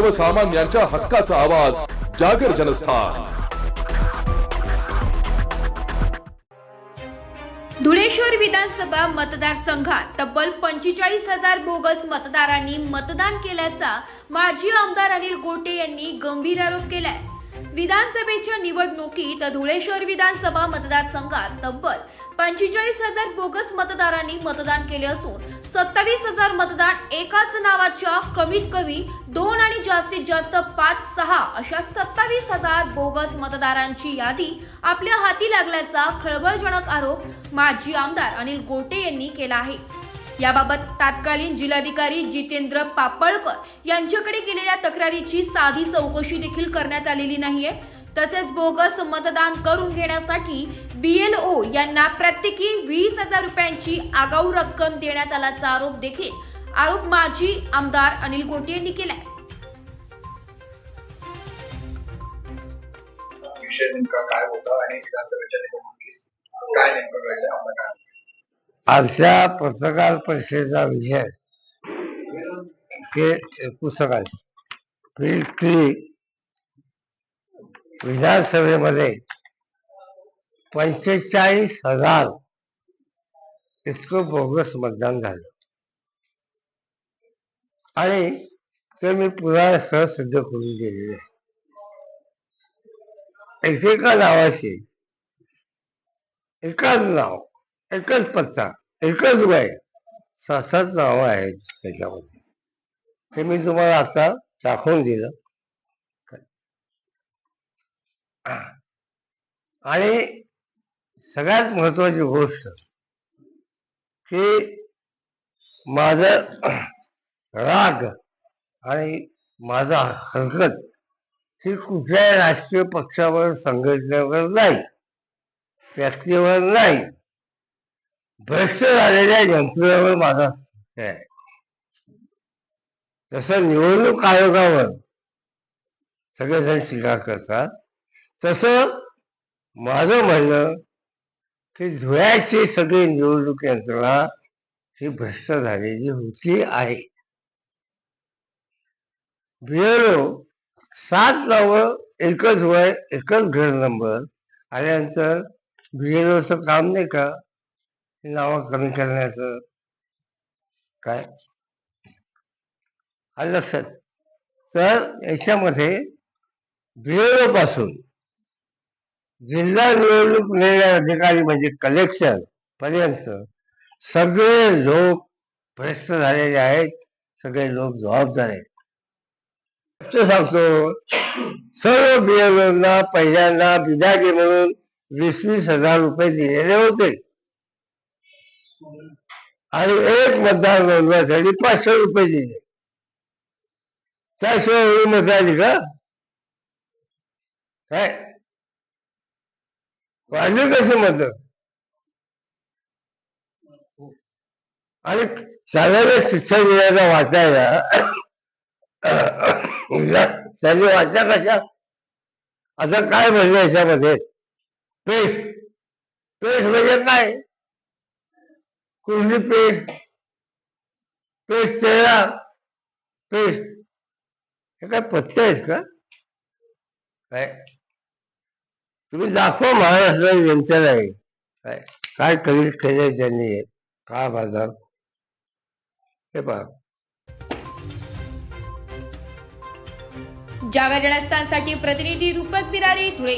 सर्वसामान्यांच्या हक्काचा आवाज जागर जनस्थान. धुळेश्वर विधानसभा मतदारसंघात तब्बल पंचेचाळीस हजार बोगस मतदारांनी मतदान केल्याचा माजी आमदार अनिल गोटे यांनी गंभीर आरोप केलाय. विधानसभेच्या निवडणुकीत धुळेश्वर विधानसभा मतदारसंघात तब्बल पंचेचाळीस हजार बोगस मतदारांनी मतदान केले असून सत्तावीस हजार मतदान एकाच नावाच्या कमीत कमी दोन आणि जास्तीत जास्त पाच सहा अशा सत्तावीस हजार बोगस मतदारांची यादी आपल्या हाती लागल्याचा खळबळजनक आरोप माजी आमदार अनिल गोटे यांनी केला आहे. याबाबत तात्कालीन जिल्हाधिकारी जितेंद्र पापळकर यांच्याकडे केलेल्या तक्रारीची साधी चौकशी देखील करण्यात आलेली नाहीये. तसेच बोगस मतदान करून घेण्यासाठी बीएलओ यांना प्रत्येकी वीस हजार रुपयांची आगाऊ रक्कम देण्यात आल्याचा आरोप देखील आरोप माजी आमदार अनिल गोटे यांनी केलाय. विषय नेमका काय होता आणि विधानसभेच्या निवडणुकीस काय नेमकं घडलं? आपलं काय आजच्या पत्रकार परिषदेचा विषय के पुस्तकात फील्ड विधानसभेमध्ये पंचेचाळीस हजार इतकं बोगस मतदान झालं. आणि ते मी पुराव्यासह सिद्ध करून दिलेले आहे एकेका नावाशी एकाच नाव एकच पत्ता एकच वय. सात सात नावं आहेत त्याच्यामध्ये. ते मी तुम्हाला आता दाखवून दिलं. आणि सगळ्यात महत्वाची गोष्ट की माझं राग आणि माझा हरकत ही कुठल्याही राष्ट्रीय पक्षावर संघटनेवर नाही व्यक्तीवर नाही. भ्रष्ट झालेल्या यंत्रणेवर माझा. आहे जसं निवडणूक आयोगावर सगळेजण टीका करतात तसं माझं म्हणणं की धुळ्याची सगळी निवडणूक यंत्रणा ही भ्रष्ट झालेली होती आहे. बिएलओ सात नावं एकच वय एकच घर नंबर आल्यानंतर बिएलओचं काम नाही का नावं कमी करण्याचं काय? आलं लक्षात. तर याच्यामध्ये बिएलओ पासून जिल्हा निवडणूक निर्णय अधिकारी म्हणजे कलेक्शन पर्यंत सगळे लोक भ्रष्ट झालेले आहेत सगळे लोक जबाबदार आहेत. सांगतो सर्व बिएलओना पहिल्यांदा बिदागी म्हणून वीस वीस हजार रुपये दिलेले होते. आणि एक मतदार नोंदवायसाठी पाचशे रुपये दिले. त्याशिवाय एवढी मत आली का? काय? वाढली कशी मत? आणि शाळेला शिक्षण देण्याचा वाचायला त्यांनी वाचा कशा? आता काय म्हणलं याच्यामध्ये? पेश. पेश म्हणजे काय? कुठली पेस्ट पेस्ट तेरा पेस्ट हे काय पथ्य आहेत का? काय? तुम्ही दाखवा महाराष्ट्रात जनतेला आहे काय? काय कधी केले त्यांनी? का काय बाजार? हे पहा. जागा जनस्थानसाठी प्रतिनिधी रूपक बिरारी धुळे.